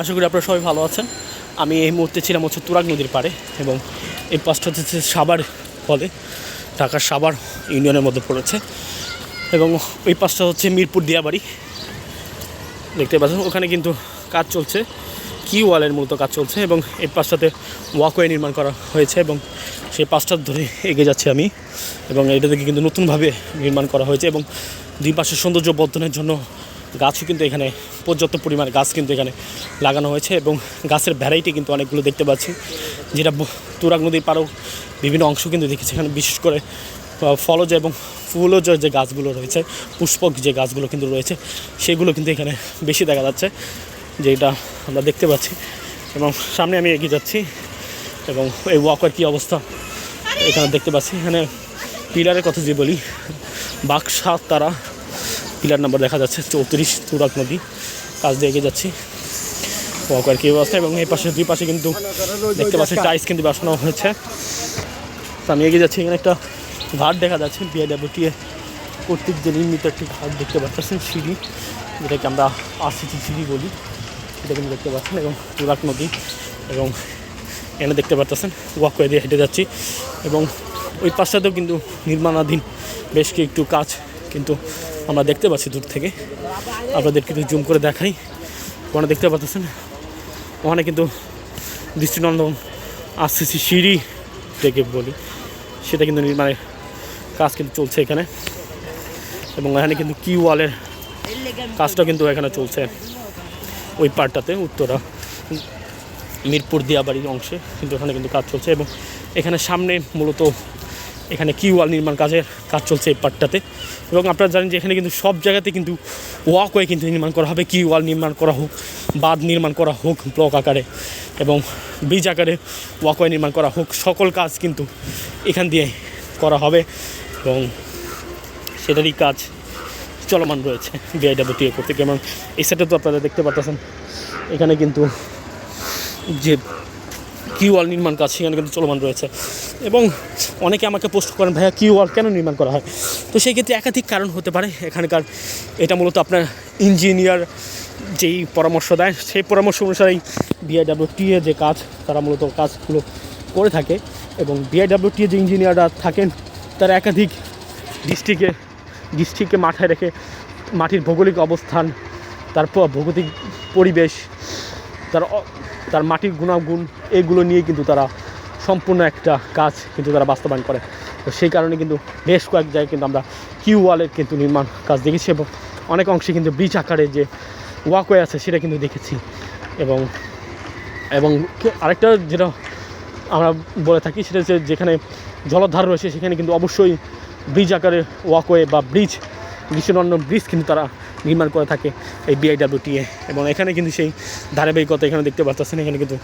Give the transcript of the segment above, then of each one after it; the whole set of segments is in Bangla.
আশা করি আপনারা সবাই ভালো আছেন। আমি এই মুহূর্তে ছিলাম হচ্ছে তুরাগ নদীর পাড়ে এবং এই পাশটা হচ্ছে সাবার ফলে ঢাকার সাবার ইউনিয়নের মধ্যে পড়েছে এবং ওই পাশটা হচ্ছে মিরপুর দিয়াবাড়ি। দেখতে পাচ্ছেন, ওখানে কিন্তু কাজ চলছে, কি ওয়ালের মূলত কাজ চলছে এবং এই পাশটাতে ওয়াকওয়ে নির্মাণ করা হয়েছে এবং সেই পাশটা ধরে এগিয়ে যাচ্ছি আমি এবং এটা থেকে কিন্তু নতুনভাবে নির্মাণ করা হয়েছে এবং দুই পাশের সৌন্দর্য বর্ধনের জন্য গাছও কিন্তু এখানে পর্যাপ্ত পরিমাণ গাছ কিন্তু এখানে লাগানো হয়েছে এবং গাছের ভ্যারাইটি কিন্তু অনেকগুলো দেখতে পাচ্ছি। যেটা তুরাগ নদীর পারও বিভিন্ন অংশ কিন্তু দেখেছি। এখানে বিশেষ করে ফলজ এবং ফুলজ যে গাছগুলো রয়েছে, পুষ্পক যে গাছগুলো কিন্তু রয়েছে, সেগুলো কিন্তু এখানে বেশি দেখা যাচ্ছে, যেটা আমরা দেখতে পাচ্ছি। এবং সামনে আমি এগিয়ে যাচ্ছি এবং এই ওয়াকের কী অবস্থা এখানে দেখতে পাচ্ছি। এখানে পিলারের কথা যে বলি বাক্সা তারা পিলার নাম্বার দেখা যাচ্ছে, চৌত্রিশ তুরাক নদী কাজ দিয়ে এগিয়ে যাচ্ছি। ওয়াকার কি অবস্থা এবং এই পাশে, দুই পাশে কিন্তু দেখতে পাচ্ছি টাইস কিন্তু বসানো হয়েছে। আমি এগিয়ে যাচ্ছি, এখানে একটা ঘাট দেখা যাচ্ছে বিআইডাব্লিউটিএ কর্তৃক যে নির্মিত একটি ঘাট দেখতে পাচ্ছেন, সিঁড়ি, যেটাকে আমরা আরসিটি সিঁড়ি বলি সেটা কিন্তু দেখতে পাচ্ছেন, এবং তুরাক নদী, এবং এখানে দেখতে পাচ্ছেন ওয়াকওয়ে দিয়ে হেঁটে যাচ্ছি, এবং ওই পাশটাতেও কিন্তু নির্মাণাধীন বেশ কি একটু কাজ কিন্তু আমরা দেখতে পাচ্ছি দূর থেকে। আপনাদের কিন্তু জুম করে দেখাই। ওখানে দেখতে পাচ্ছেন, ওখানে কিন্তু দৃষ্টিনন্দন আরসিসি সিঁড়ি থেকে বলি, সেটা কিন্তু নির্মাণের কাজ কিন্তু চলছে এখানে। এবং এখানে কিন্তু কি ওয়ালের কাজটা কিন্তু এখানে চলছে। ওই পার্টটাতে উত্তরা, মিরপুর, দিয়াবাড়ির অংশে কিন্তু এখানে কিন্তু কাজ চলছে। এবং এখানে সামনে মূলত এখানে কি ওয়াল নির্মাণ কাজের কাজ চলছে এই পার্টটাতে এবং আপনারা জানেন যে এখানে কিন্তু সব জায়গাতে কিন্তু ওয়াকওয়ে কিন্তু নির্মাণ করা হবে কি ওয়াল নির্মাণ করা হোক, বাঁধ নির্মাণ করা হোক ব্লক আকারে এবং ব্রিজ আকারে ওয়াকওয়ে নির্মাণ করা হোক, সকল কাজ কিন্তু এখান দিয়ে করা হবে এবং সেটারই কাজ চলমান রয়েছে বিআইডাব্লিউটিএ করতে এবং এই সাইডে তো আপনারা দেখতে পাচ্ছেন এখানে কিন্তু যে কিউ ওয়াল নির্মাণ কাজ সেখানে কিন্তু চলমান রয়েছে। এবং অনেকে আমাকে পোস্ট করেন, ভাইয়া কিউ ওয়াল কেন নির্মাণ করা হয়? তো সেই ক্ষেত্রে একাধিক কারণ হতে পারে এখানকার। এটা মূলত আপনার ইঞ্জিনিয়ার যেই পরামর্শ দেয়, সেই পরামর্শ অনুসারেই বিআইডাব্লিউটিএ যে কাজ, তারা মূলত কাজগুলো করে থাকে এবং বিআইডাব্লিউটিএ যে ইঞ্জিনিয়াররা থাকেন, তারা একাধিক ডিস্ট্রিক্টে ডিস্ট্রিক্টকে মাথায় রেখে মাটির ভৌগোলিক অবস্থান, তারপর ভৌগোলিক পরিবেশ, তার তার মাটির গুণাগুণ, এগুলো নিয়ে কিন্তু তারা সম্পূর্ণ একটা কাজ কিন্তু তারা বাস্তবায়ন করে। তো সেই কারণে কিন্তু বেশ কয়েক জায়গায় কিন্তু আমরা কিউ ওয়ালের কিন্তু নির্মাণ কাজ দেখেছি এবং অনেক অংশে কিন্তু ব্রিজ আকারে যে ওয়াকওয়ে আছে সেটা কিন্তু দেখেছি এবং এবং আরেকটা যেটা আমরা বলে থাকি সেটা হচ্ছে যেখানে জলধার রয়েছে সেখানে কিন্তু অবশ্যই ব্রিজ আকারে ওয়াকওয়ে বা ব্রিজ দৃশ্যনন্দন ব্রিজ কিন্তু তারা নির্মাণ করে থাকে এই বিআইডাব্লিউটিএ এবং এখানে কিন্তু সেই ধারাবাহিকতা এখানে দেখতে পাচ্ছেন এখানে কিন্তু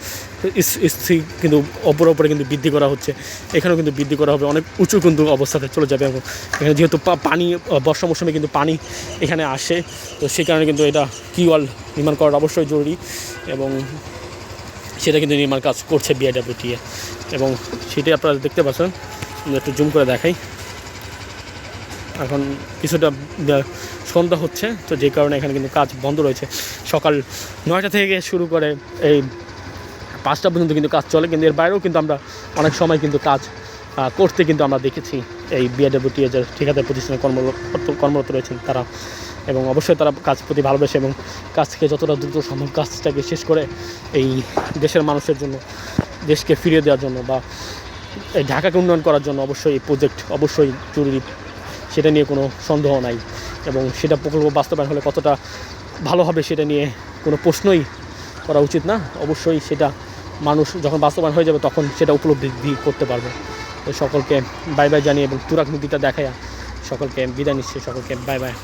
কিন্তু অপর অপরে কিন্তু বৃদ্ধি করা হচ্ছে। এখানেও কিন্তু বৃদ্ধি করা হবে, অনেক উঁচু কিন্তু অবস্থাতে চলে যাবে এবং এখানে যেহেতু পানি বর্ষা মৌসুমে কিন্তু পানি এখানে আসে, তো সেই কারণে কিন্তু এটা কি ওয়াল নির্মাণ করা অবশ্যই জরুরি এবং সেটা কিন্তু নির্মাণ কাজ করছে বিআইডাব্লিউটিএ এবং সেটাই আপনারা দেখতে পাচ্ছেন। একটু জুম করে দেখাই। এখন কিছুটা সন্ধ্যা হচ্ছে, তো যে কারণে এখানে কিন্তু কাজ বন্ধ রয়েছে। সকাল নয়টা থেকে শুরু করে এই পাঁচটা পর্যন্ত কিন্তু কাজ চলে, কিন্তু এর বাইরেও কিন্তু আমরা অনেক সময় কিন্তু কাজ করতে কিন্তু আমরা দেখেছি। এই বিআইডাব্লিউটিএ যে ঠিকাদার প্রতিষ্ঠানে কর্মরত কর্মরত রয়েছেন তারা, এবং অবশ্যই তারা কাজ প্রতি ভালোবেসে এবং কাজকে যতটা দ্রুত সম্ভব কাজটাকে শেষ করে এই দেশের মানুষের জন্য, দেশকে ফিরিয়ে দেওয়ার জন্য বা এই ঢাকাকে উন্নয়ন করার জন্য অবশ্যই এই প্রজেক্ট অবশ্যই জরুরি। সেটা নিয়ে কোনো সন্দেহ নাই। এবং সেটা প্রকল্প বাস্তবায়ন হলে কতটা ভালো হবে সেটা নিয়ে কোনো প্রশ্নই করা উচিত না। অবশ্যই সেটা মানুষ যখন বাস্তবায়ন হয়ে যাবে তখন সেটা উপলব্ধি করতে পারবে। সকলকে বাই বাই জানিয়ে এবং তুরাক নীতিটা দেখায় সকলকে বিদায় নিচ্ছে। সকলকে বাই বাই